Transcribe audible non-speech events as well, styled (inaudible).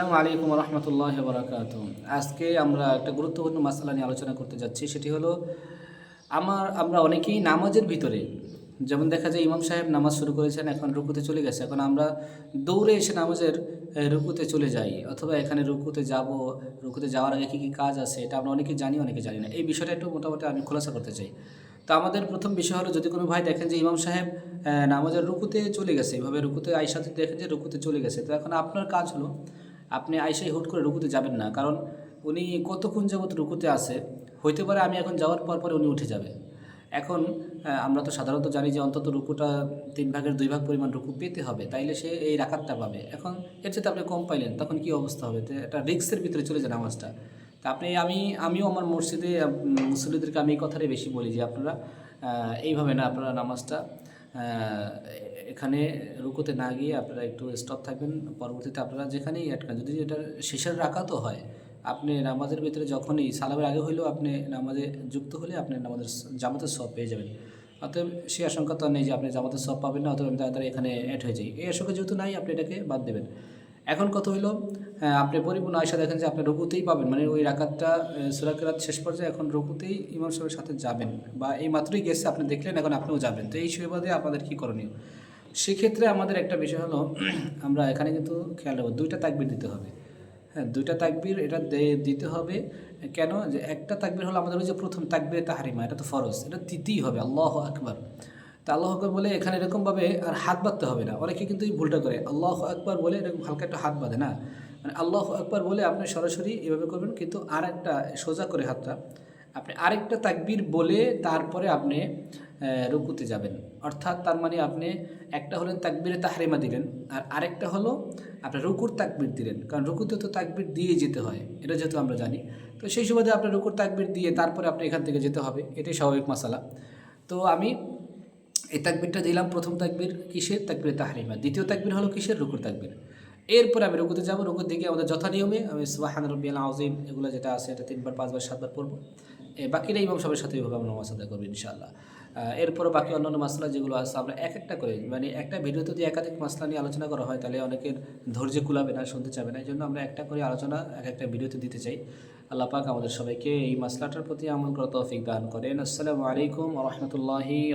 আসসালামু আলাইকুম রহমতুল্লাহ বরাকাত আজকে আমরা একটা গুরুত্বপূর্ণ মাসালা নিয়ে আলোচনা করতে যাচ্ছি, সেটি হলো আমার, আমরা অনেকেই নামাজের ভিতরে, যেমন দেখা যায় ইমাম সাহেব নামাজ শুরু করেছেন, এখন রুকুতে চলে গেছে, এখন আমরা দৌড়ে এসে নামাজের রুকুতে চলে যাই, অথবা এখানে রুকুতে যাব, রুকুতে যাওয়ার আগে কী কী কাজ আছে, এটা আমরা অনেকে জানি অনেকে জানি না। এই বিষয়টা একটু মোটামুটি আমি খোলাসা করতে চাই। তো আমাদের প্রথম বিষয় হলো, যদি কোনো ভাই দেখেন যে ইমাম সাহেব নামাজের রুকুতে চলে গেছে, এভাবে রুকুতে আইসাতে দেখেন যে রুকুতে চলে গেছে, তো এখন আপনার কাজ হলো আপনি আইসাই হুট করে রুকুতে যাবেন না। কারণ উনি কতক্ষণ যাবত রুকুতে আছে হইতে পারে আমি এখন যাওয়ার পর পরে উনি উঠে যাবে। এখন আমরা তো সাধারণত জানি যে অন্তত রুকুটা তিন ভাগের দুই ভাগ পরিমাণ রুকু পেতে হবে তাইলে সে এই রাখাতটা পাবে। এখন এর চেয়ে আপনি কম পাইলেন তখন কি অবস্থা হবে? তো একটা রিক্সের ভিতরে চলে যায় নামাজটা। তা আপনি আমি আমিও আমার মসজিদে আহ, মুসল্লিদেরকে আমি এই কথাটাই বেশি বলি যে আপনারা এইভাবে না আপনারা নামাজটা এখানে রুকুতে না গিয়ে আপনারা একটু স্টপ থাকবেন। পরবর্তীতে আপনারা যেখানেই আটকান যদি এটা শেষের রাখা তো হয়, আপনি নামাজের ভিতরে যখনই সালামের আগে হইলেও আপনি নামাজে যুক্ত হলে আপনি নামাজের জামাতের সব পেয়ে যাবেন। অতএব সেই আশঙ্কা তো নেই যে আপনি জামাতের সব পাবেন না অথবা তাড়াতাড়ি এখানে অ্যাড হয়ে যাই। এই আশঙ্কা যেহেতু নাই, আপনি এটাকে বাদ দেবেন। এখন কত হইল? হ্যাঁ, আপনি পরিপূর্ণ আয়সা দেখেন যে আপনি রুকুতেই পাবেন। মানে ওই রাকাতটা সুরাকেরাত শেষ পর্যায়ে এখন রুকুতেই ইমাম সাহেবের সাথে যাবেন বা এই মাত্রই গেছে আপনি দেখলেন এখন আপনিও যাবেন। তো এই সুবাদে আপনাদের কী করণীয়? সেক্ষেত্রে আমাদের একটা বিষয় হলো (clears throat) আমরা এখানে কিন্তু খেয়াল রাখব দুইটা তাকবির দিতে হবে। হ্যাঁ দুইটা তাকবির এটা দিতে হবে। কেন? যে একটা তাকবির হলো আমাদের ওই যে প্রথম তাকবির তাহারিমা এটা তো ফরজ এটা দিতেই হবে আল্লাহ আকবার। তা আল্লাহ আকবর বলে এখানে এরকমভাবে আর হাত বাঁধতে হবে না। অনেকে কিন্তু এই ভুলটা করে। আল্লাহ আকবার বলে এরকম হালকা একটা হাত বাঁধে না। মানে আল্লাহ আকবার বলে আপনি সরাসরি এভাবে করবেন, কিন্তু আর একটা সোজা করে হাতটা, আপনি আরেকটা তাকবির বলে তারপরে আপনি রুকুতে যাবেন। অর্থাৎ তার মানে আপনি একটা হলেন তাকবিরে তাহরিমা দিলেন, আর আরেকটা হলো আপনি রুকুর তাকবির দিলেন। কারণ রুকুতে তো তাকবির দিয়ে যেতে হয়, এটা যেহেতু আমরা জানি। তো সেই সুবাদে আপনি রুকুর তাকবির দিয়ে তারপরে আপনি এখান থেকে যেতে হবে, এটাই স্বাভাবিক মশালা তো আমি এই তাকবিরটা দিলাম প্রথম তাকবির কিসের? তাকবির তাহরিমা। দ্বিতীয় তাকবির হলো কিসের? রুকুর তাকবির। এরপরে আমি রুকুতে যাব। রুকুর দিকে আমাদের যথা নিয়মে আমি সুবাহান রব্বিয়াল আজিম এগুলো যেটা আছে এটা তিনবার, পাঁচবার, সাতবার পড়ব। এ, বাকিরা ইমাম সাহেবের সাথে এইভাবে আমরা নামাজ আদায় করব ইনশাআল্লাহ। এরপরে বাকি অন্যান্য মাসলা যেগুলো আছে, আমরা এক একটা করে মানে একটা ভিডিওতে যদি একাধিক মাসলা নিয়ে আলোচনা করা হয়, তাহলে অনেকের ধৈর্য কুলাবে না, শুনতে চাবে না। এই জন্য আমরা একটা করে আলোচনা এক একটা ভিডিওতে দিতে চাই। আল্লাহ পাক আমাদের সবাইকে এই মাসলাটার প্রতি আমল করা তৌফিক দান করেন। আসসালামু আলাইকুম রহমতুল্লাহি